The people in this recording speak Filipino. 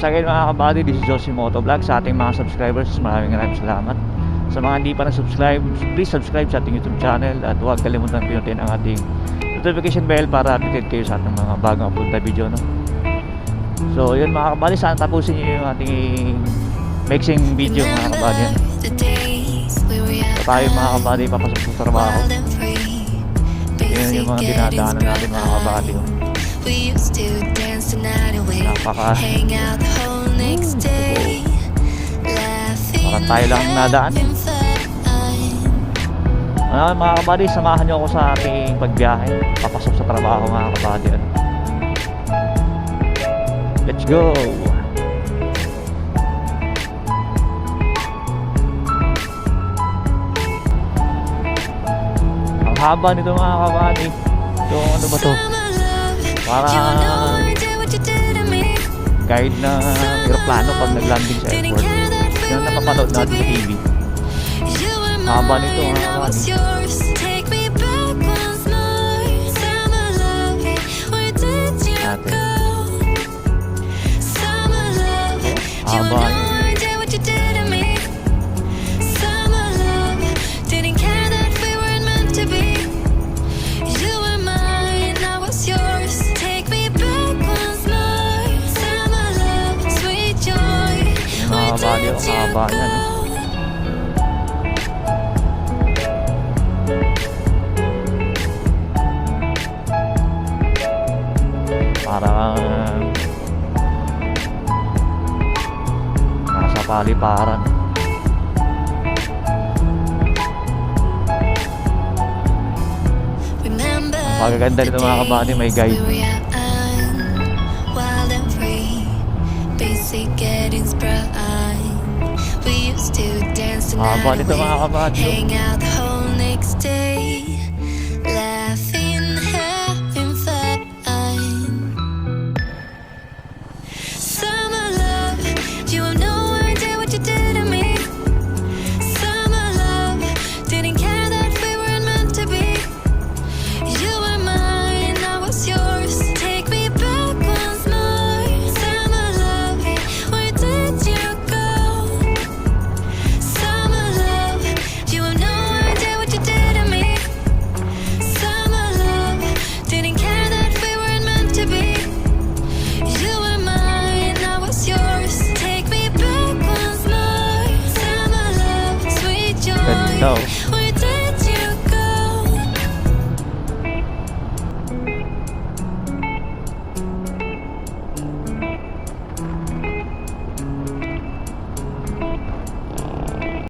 ayun mga kabady, this is Josie Motovlog sa ating mga subscribers. Maraming maraming salamat. Sa mga hindi pa na-subscribe, please subscribe sa ating YouTube channel at huwag kalimutan pinutin ang ating notification bell para updated kayo sa ating mga bagong upload na video. No? So yun mga kabady, sana tapusin nyo yung ating mixing video mga kabady. Tayo mga kabady, papasok sa trabaho. Yun yung mga dinadaanan natin mga kabady. oh. We used to dance the night away, Napaka- hang out the whole next day, laughing, Parang tayo lang ang nadaan. Ano, mga kabady, samahan nyo ako sa aking pagbiyahe. Papasok sa trabaho mga kabady. Ano. Let's go! Ang haba nito mga kabady. Ito, ano ba to? Parang guide na aeroplano pag naglanding sa airport. Yan ang napapanood natin sa. TV. You were Haba nito, mine, mga I Mga kabady, ang haba yan. no? Parang nasa paliparan. Pagaganda nito mga kabady, may guide. We Haba night nito mga away, No.